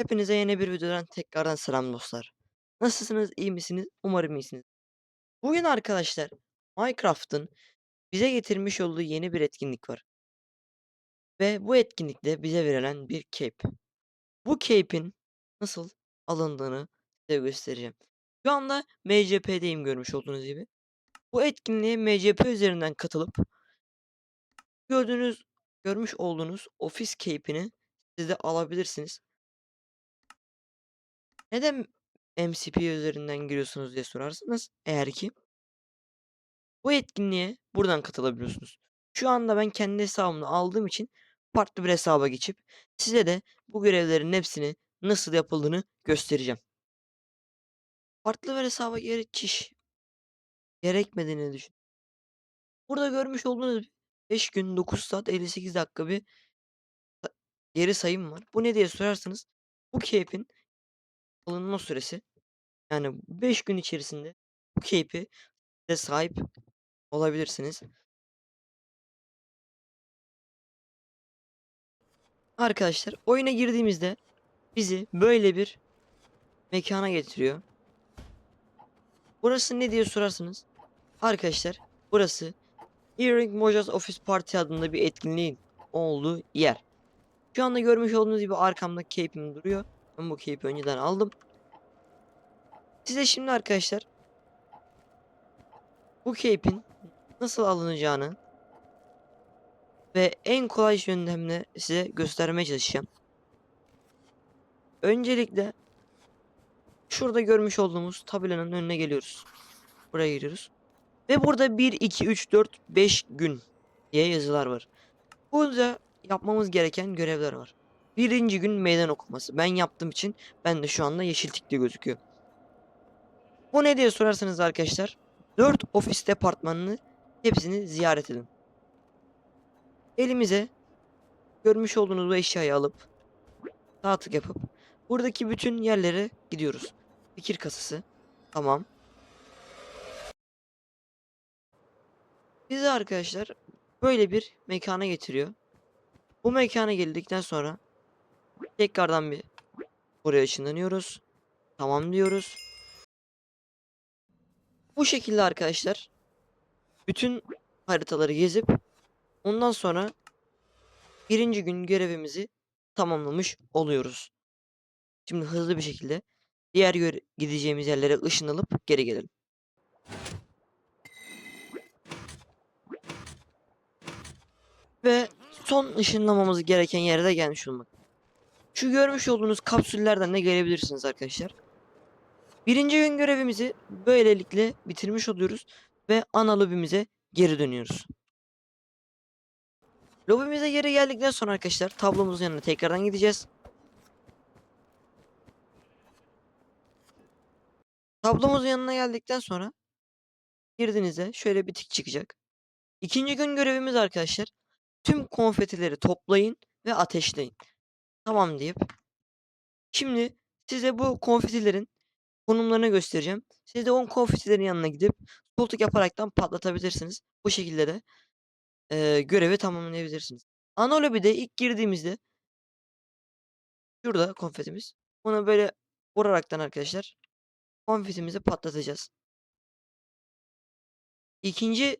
Hepinize yeni bir videodan tekrardan selam dostlar. Nasılsınız, iyi misiniz? Umarım iyisiniz. Bugün arkadaşlar Minecraft'ın bize getirmiş olduğu yeni bir etkinlik var. Ve bu etkinlikte bize verilen bir cape. Bu cape'in nasıl alındığını size göstereceğim. Şu anda MCP'deyim görmüş olduğunuz gibi. Bu etkinliğe MCP üzerinden katılıp gördüğünüz, görmüş olduğunuz ofis cape'ini siz de alabilirsiniz. Neden MCP üzerinden giriyorsunuz diye sorarsanız eğer ki bu etkinliğe buradan katılabiliyorsunuz. Şu anda ben kendi hesabımı aldığım için farklı bir hesaba geçip size de bu görevlerin hepsini nasıl yapıldığını göstereceğim. Farklı bir hesaba geçiş gerekmediğini düşün. Burada görmüş olduğunuz 5 gün 9 saat 58 dakika bir geri sayım var. Bu ne diye sorarsanız bu cape'in alınma süresi yani 5 gün içerisinde bu cape'i de sahip olabilirsiniz. Arkadaşlar oyuna girdiğimizde bizi böyle bir mekana getiriyor. Burası ne diye sorarsınız. Arkadaşlar burası Earring Mojaz Office Party adında bir etkinliğin olduğu yer. Şu anda görmüş olduğunuz gibi arkamda cape'im duruyor. Ben bu cape'i önceden aldım. Size şimdi arkadaşlar bu cape'in nasıl alınacağını ve en kolay yöntemle size göstermeye çalışacağım. Öncelikle şurada görmüş olduğumuz tabelanın önüne geliyoruz. Buraya giriyoruz. Ve burada 1, 2, 3, 4, 5 gün diye yazılar var. Burada yapmamız gereken görevler var. Birinci gün meydan okuması. Ben yaptığım için ben de şu anda yeşil tikli gözüküyor. Bu ne diye sorarsanız arkadaşlar 4 ofis departmanını hepsini ziyaret edin. Elimize görmüş olduğunuz bu eşyayı alıp sağ tık yapıp buradaki bütün yerlere gidiyoruz. Fikir kasası. Tamam. Bizi arkadaşlar böyle bir mekana getiriyor. Bu mekana geldikten sonra tekrardan bir buraya ışınlanıyoruz. Tamam diyoruz. Bu şekilde arkadaşlar bütün haritaları gezip ondan sonra birinci gün görevimizi tamamlamış oluyoruz. Şimdi hızlı bir şekilde diğer gideceğimiz yerlere ışınlanıp geri gelelim. Ve son ışınlamamız gereken yere de gelmiş olmak. Şu görmüş olduğunuz kapsüllerden de gelebilirsiniz arkadaşlar. Birinci gün görevimizi böylelikle bitirmiş oluyoruz ve ana lobimize geri dönüyoruz. Lobimize geri geldikten sonra arkadaşlar tablomuzun yanına tekrardan gideceğiz. Tablomuzun yanına geldikten sonra girdiğinizde şöyle bir tik çıkacak. İkinci gün görevimiz arkadaşlar tüm konfetileri toplayın ve ateşleyin. Tamam deyip şimdi size bu konfetilerin konumlarını göstereceğim. Siz de 10 konfetilerin yanına gidip koltuk yaparaktan patlatabilirsiniz. Bu şekilde de e, görevi tamamlayabilirsiniz. Ana lobide ilk girdiğimizde şurada konfetimiz. Onu böyle vuraraktan arkadaşlar konfetimizi patlatacağız. İkinci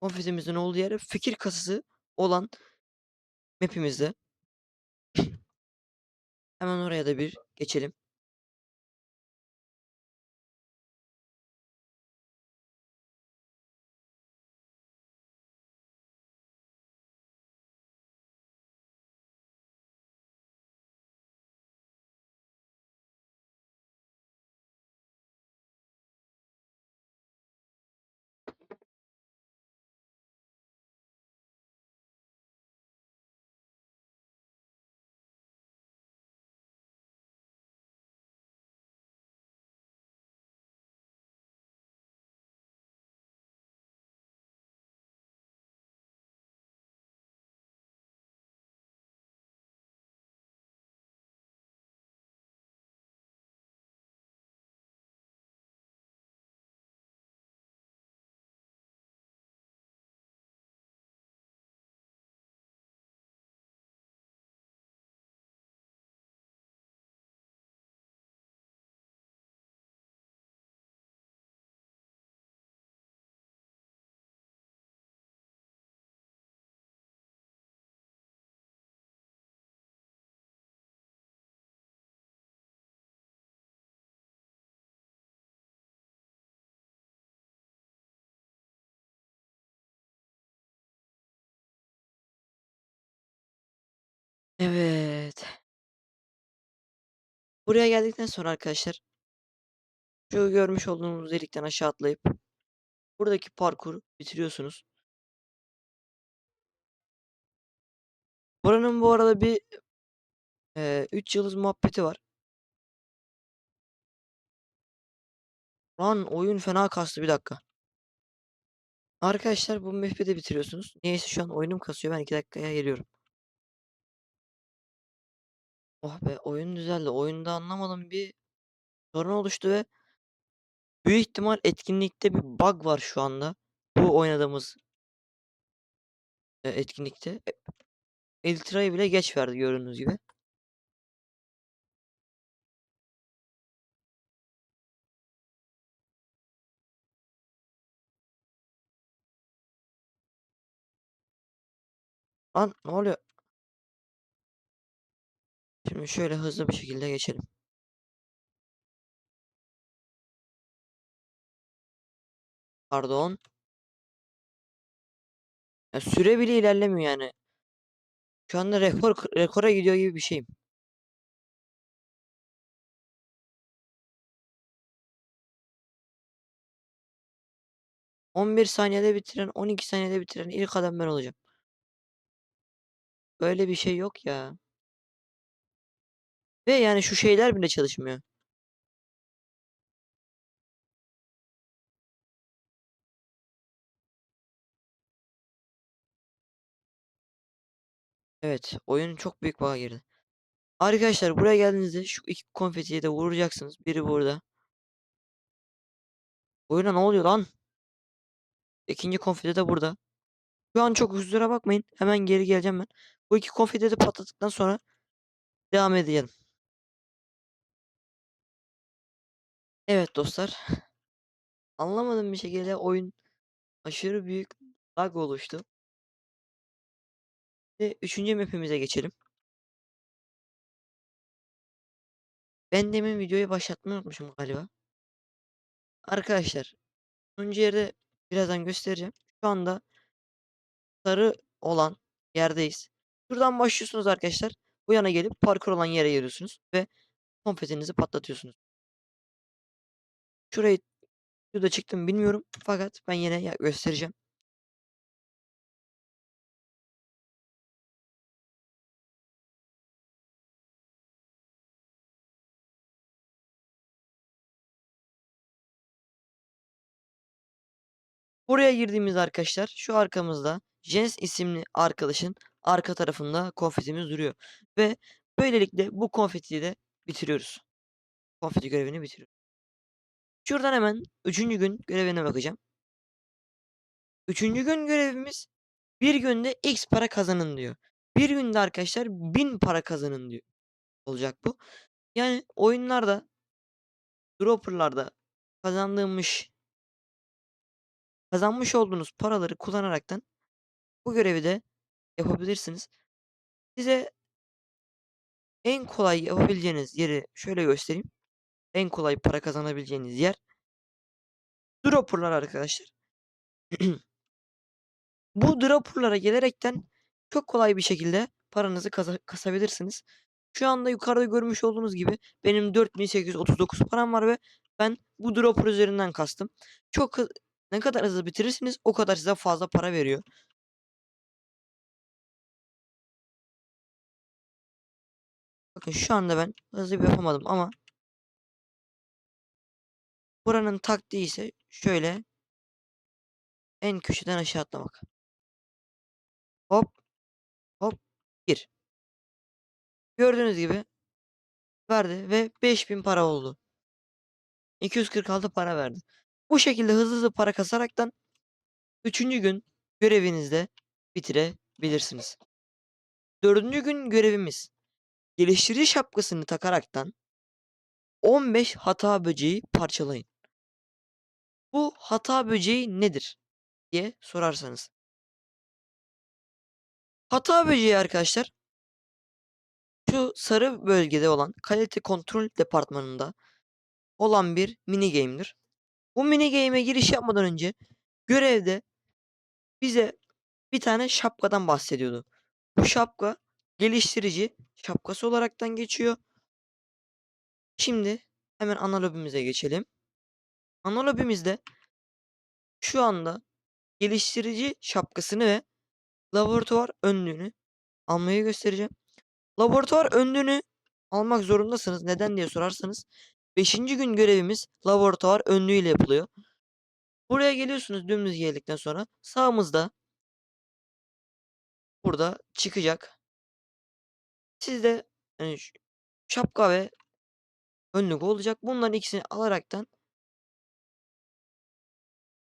konfetimizin olduğu yer fikir kasası olan map'imizde. Hemen oraya da bir geçelim. Evet. Buraya geldikten sonra arkadaşlar şu görmüş olduğunuz delikten aşağı atlayıp buradaki parkuru bitiriyorsunuz. Buranın bu arada bir eee 3 yıldız muhabbeti var. Lan oyun fena kastı bir dakika. Arkadaşlar bu map'i bitiriyorsunuz. Neyse şu an oyunum kasıyor. Ben 2 dakikaya geliyorum. Oh be oyun düzeldi. Oyunda anlamadım bir sorun oluştu ve büyük ihtimal etkinlikte bir bug var şu anda. Bu oynadığımız e, etkinlikte. E, Eltra'yı bile geç verdi gördüğünüz gibi. Lan ne oluyor? Şimdi şöyle hızlı bir şekilde geçelim. Pardon. Ya süre bile ilerlemiyor yani. Şu anda rekor rekora gidiyor gibi bir şeyim. ...11 saniyede bitiren, 12 saniyede bitiren ilk adam ben olacağım. Böyle bir şey yok ya. Ve yani şu şeyler bile çalışmıyor. Evet, oyun çok büyük bug'a girdi. Arkadaşlar buraya geldiğinizde şu iki konfetiye de vuracaksınız. Biri burada. Oyuna ne oluyor lan? İkinci konfeti de burada. Şu an çok huzura bakmayın. Hemen geri geleceğim ben. Bu iki konfeti de patladıktan sonra devam edelim. Evet dostlar. Anlamadığım bir şekilde oyun aşırı büyük lag oluştu. Ve üçüncü map'imize geçelim. Ben demin videoyu başlatmayı unutmuşum galiba. Arkadaşlar. Sonuncu yerde birazdan göstereceğim. Şu anda sarı olan yerdeyiz. Şuradan başlıyorsunuz arkadaşlar. Bu yana gelip parkur olan yere geliyorsunuz ve konfetinizi patlatıyorsunuz. Şurayı şurada çıktım bilmiyorum fakat ben yine göstereceğim. Buraya girdiğimiz arkadaşlar şu arkamızda Jens isimli arkadaşın arka tarafında konfetimiz duruyor. Ve böylelikle bu konfetiyi de bitiriyoruz. Konfeti görevini bitiriyoruz. Şuradan hemen 3. gün görevine bakacağım. 3. gün görevimiz bir günde X para kazanın diyor. Bir günde arkadaşlar 1000 para kazanın diyor. Olacak bu. Yani oyunlarda dropperlarda kazandığımız kazanmış olduğunuz paraları kullanaraktan bu görevi de yapabilirsiniz. Size en kolay yapabileceğiniz yeri şöyle göstereyim. En kolay para kazanabileceğiniz yer dropperlar arkadaşlar. Bu dropperlara gelerekten çok kolay bir şekilde paranızı kasa- kasabilirsiniz. Şu anda yukarıda görmüş olduğunuz gibi benim 4839 param var ve ben bu dropper üzerinden kastım. Çok ne kadar hızlı bitirirsiniz o kadar size fazla para veriyor. Bakın şu anda ben hızlı bir yapamadım ama buranın taktiği ise şöyle en köşeden aşağı atlamak. Hop hop gir. Gördüğünüz gibi verdi ve 5000 para oldu. 246 para verdi. Bu şekilde hızlı hızlı para kasaraktan 3. gün görevinizde bitirebilirsiniz. 4. gün görevimiz geliştirici şapkasını takaraktan 15 hata böceği parçalayın. Bu hata böceği nedir diye sorarsanız. Hata böceği arkadaşlar şu sarı bölgede olan kalite kontrol departmanında olan bir mini game'dir. Bu mini game'e giriş yapmadan önce görevde bize bir tane şapkadan bahsediyordu. Bu şapka geliştirici şapkası olaraktan geçiyor. Şimdi hemen ana lobimize geçelim. Ana lobimizde şu anda geliştirici şapkasını ve laboratuvar önlüğünü almayı göstereceğim. Laboratuvar önlüğünü almak zorundasınız. Neden diye sorarsanız 5. gün görevimiz laboratuvar önlüğüyle yapılıyor. Buraya geliyorsunuz dümdüz geldikten sonra sağımızda burada çıkacak. Siz de yani şapka ve önlük olacak. Bunların ikisini alaraktan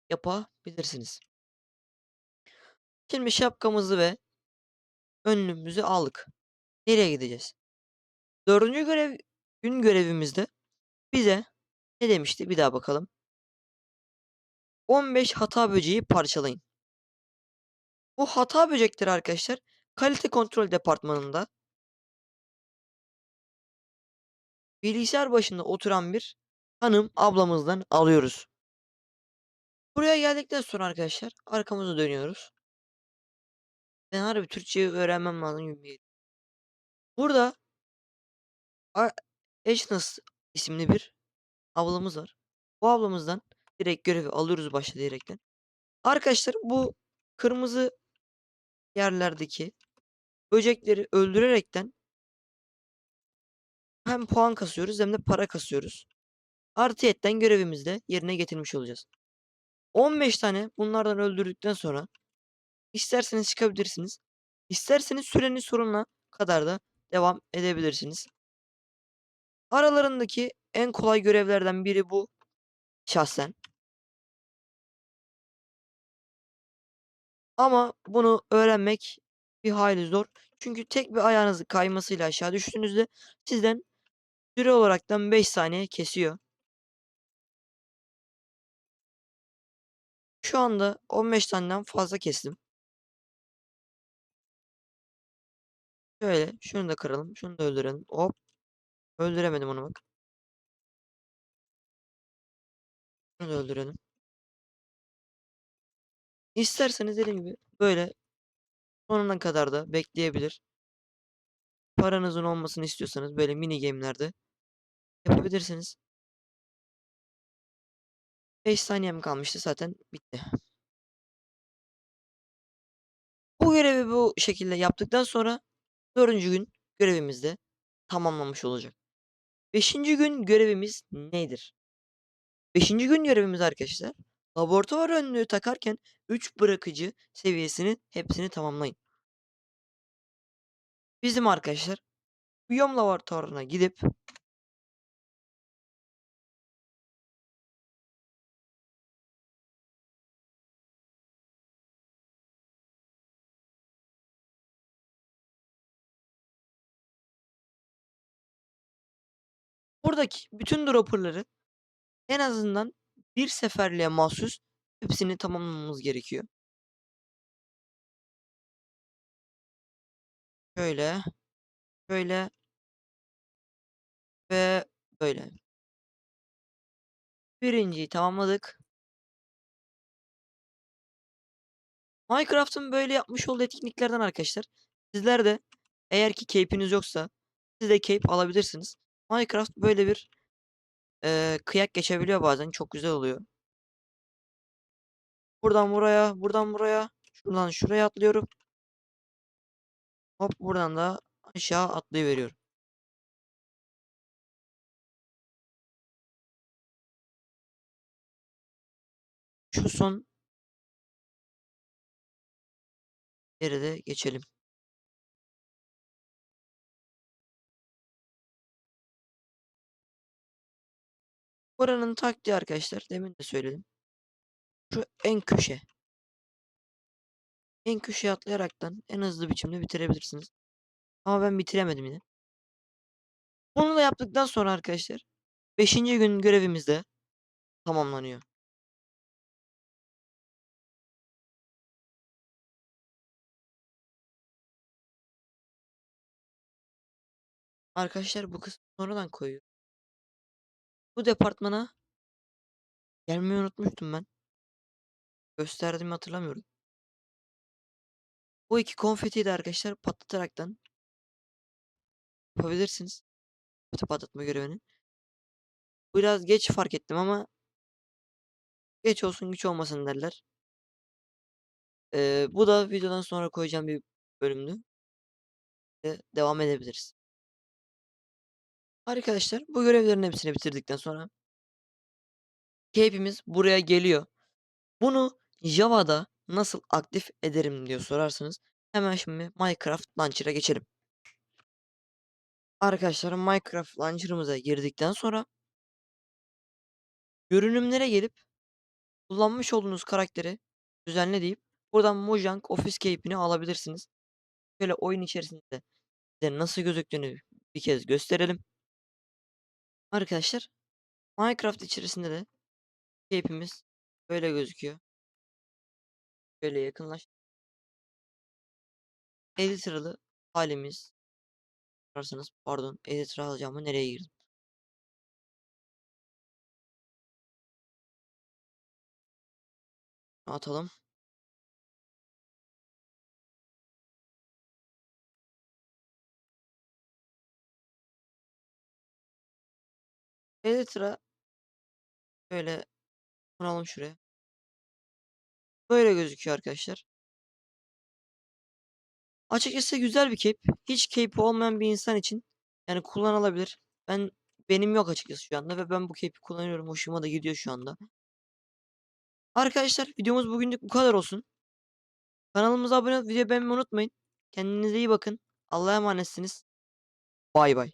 yapabilirsiniz. Şimdi şapkamızı ve önlüğümüzü aldık. Nereye gideceğiz? Dördüncü görev gün görevimizde bize ne demişti? Bir daha bakalım. 15 hata böceği parçalayın. Bu hata böcekleri arkadaşlar kalite kontrol departmanında bilgisayar başında oturan bir hanım ablamızdan alıyoruz. Buraya geldikten sonra arkadaşlar arkamıza dönüyoruz. Ben harbi Türkçeyi öğrenmem lazım gibi. Burada A- Agnes isimli bir ablamız var. Bu ablamızdan direkt görevi alıyoruz başta diyerekten. Arkadaşlar bu kırmızı yerlerdeki böcekleri öldürerekten hem puan kasıyoruz hem de para kasıyoruz. Artıyetten görevimizi de yerine getirmiş olacağız. 15 tane bunlardan öldürdükten sonra isterseniz çıkabilirsiniz. İsterseniz süreniz sonuna kadar da devam edebilirsiniz. Aralarındaki en kolay görevlerden biri bu şahsen. Ama bunu öğrenmek bir hayli zor. Çünkü tek bir ayağınızı kaymasıyla aşağı düştüğünüzde sizden süre olaraktan 5 saniye kesiyor. Şu anda 15 taneden fazla kestim. Şöyle şunu da kıralım. Şunu da öldürelim. Hop. Öldüremedim onu bak. Şunu da öldürelim. İsterseniz dediğim gibi böyle sonuna kadar da bekleyebilir. Paranızın olmasını istiyorsanız böyle mini game'lerde yapabilirsiniz. 5 saniyem kalmıştı zaten bitti. Bu görevi bu şekilde yaptıktan sonra 4. gün görevimiz de tamamlanmış olacak. 5. gün görevimiz nedir? 5. gün görevimiz arkadaşlar laboratuvar önlüğü takarken 3 bırakıcı seviyesini hepsini tamamlayın. Bizim arkadaşlar biyom laboratuvarına gidip buradaki bütün dropperları en azından bir seferliğe mahsus hepsini tamamlamamız gerekiyor. Şöyle, şöyle ve böyle. Birinciyi tamamladık. Minecraft'ın böyle yapmış olduğu etkinliklerden arkadaşlar. Sizler de eğer ki cape'iniz yoksa siz de cape alabilirsiniz. Minecraft böyle bir eee, kıyak geçebiliyor bazen. Çok güzel oluyor. Buradan buraya, buradan buraya, şuradan şuraya atlıyorum. Hop buradan da aşağı atlayıveriyorum. Şu son yere de geçelim. Buranın taktiği arkadaşlar demin de söyledim. Şu en köşe. En köşeye atlayaraktan en hızlı biçimde bitirebilirsiniz. Ama ben bitiremedim yine. Bunu da yaptıktan sonra arkadaşlar 5. gün görevimiz de tamamlanıyor. Arkadaşlar bu kısmı sonradan koyuyor. Bu departmana gelmeyi unutmuştum ben. Gösterdiğimi hatırlamıyorum. Bu iki konfetiyi de arkadaşlar patlataraktan yapabilirsiniz. Patlatma görevini. Biraz geç fark ettim ama geç olsun güç olmasın derler. Eee, bu da videodan sonra koyacağım bir bölümdü. Ve devam edebiliriz. Arkadaşlar bu görevlerin hepsini bitirdikten sonra cape'imiz buraya geliyor. Bunu Java'da nasıl aktif ederim diye sorarsanız hemen şimdi Minecraft Launcher'a geçelim. Arkadaşlar Minecraft Launcher'ımıza girdikten sonra görünümlere gelip kullanmış olduğunuz karakteri düzenle deyip buradan Mojang Office Cape'ini alabilirsiniz. Şöyle oyun içerisinde size nasıl gözüktüğünü bir kez gösterelim. Arkadaşlar Minecraft içerisinde de cape'imiz böyle gözüküyor. Şöyle yakınlaş. Editor'lı halimiz. Sorarsanız pardon editor alacağımı nereye girdim? Atalım. Editor'a şöyle konalım şuraya. Böyle gözüküyor arkadaşlar. Açıkçası güzel bir cape. Hiç cape'i olmayan bir insan için yani kullanılabilir. Ben benim yok açıkçası şu anda ve ben bu cape'i kullanıyorum. Hoşuma da gidiyor şu anda. Arkadaşlar videomuz bugünlük bu kadar olsun. Kanalımıza abone olup videoyu beğenmeyi unutmayın. Kendinize iyi bakın. Allah'a emanetsiniz. Bay bay.